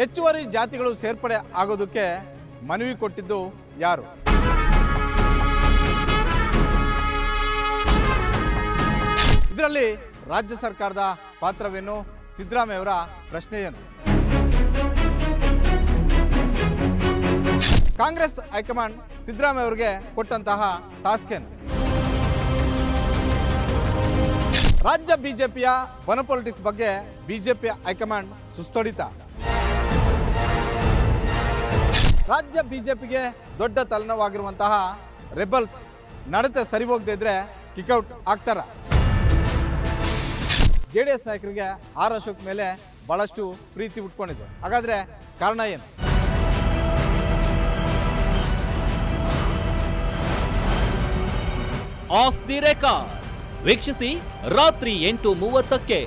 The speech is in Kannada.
ಹೆಚ್ಚುವರಿ ಜಾತಿಗಳು ಸೇರ್ಪಡೆ ಆಗೋದಕ್ಕೆ ಮನವಿ ಕೊಟ್ಟಿದ್ದು ಯಾರು? ಇದರಲ್ಲಿ ರಾಜ್ಯ ಸರ್ಕಾರದ ಪಾತ್ರವೇನು? ಸಿದ್ದರಾಮಯ್ಯವರ ಪ್ರಶ್ನೆ ಏನು? ಕಾಂಗ್ರೆಸ್ ಹೈಕಮಾಂಡ್ ಸಿದ್ದರಾಮಯ್ಯ ಅವರಿಗೆ ಕೊಟ್ಟಂತಹ ಟಾಸ್ಕ್ ಏನು? ರಾಜ್ಯ ಬಿಜೆಪಿಯ ವನ ಪೊಲಿಟಿಕ್ಸ್ ಬಗ್ಗೆ ಬಿಜೆಪಿ ಹೈಕಮಾಂಡ್ ಸುಸ್ತೊಡಿತ. ರಾಜ್ಯ ಬಿ ಜೆ ಪಿಗೆ ದೊಡ್ಡ ತಲೆನೋವಾಗಿರುವಂತಹ ರೆಬಲ್ಸ್ ನಡತೆ ಸರಿ ಹೋಗದೇ ಇದ್ರೆ ಕಿಕ್ಔಟ್ ಆಗ್ತಾರ. ಜೆ ಡಿ ಎಸ್ ನಾಯಕರಿಗೆ ಆರ್ ಅಶೋಕ್ ಮೇಲೆ ಬಹಳಷ್ಟು ಪ್ರೀತಿ ಉಟ್ಕೊಂಡಿದೆ. ಹಾಗಾದ್ರೆ ಕಾರಣ ಏನು? ಆಫ್ ದಿ ರೆಕಾರ್ಡ್ ವೀಕ್ಷಿಸಿ ರಾತ್ರಿ ಎಂಟು ಮೂವತ್ತಕ್ಕೆ.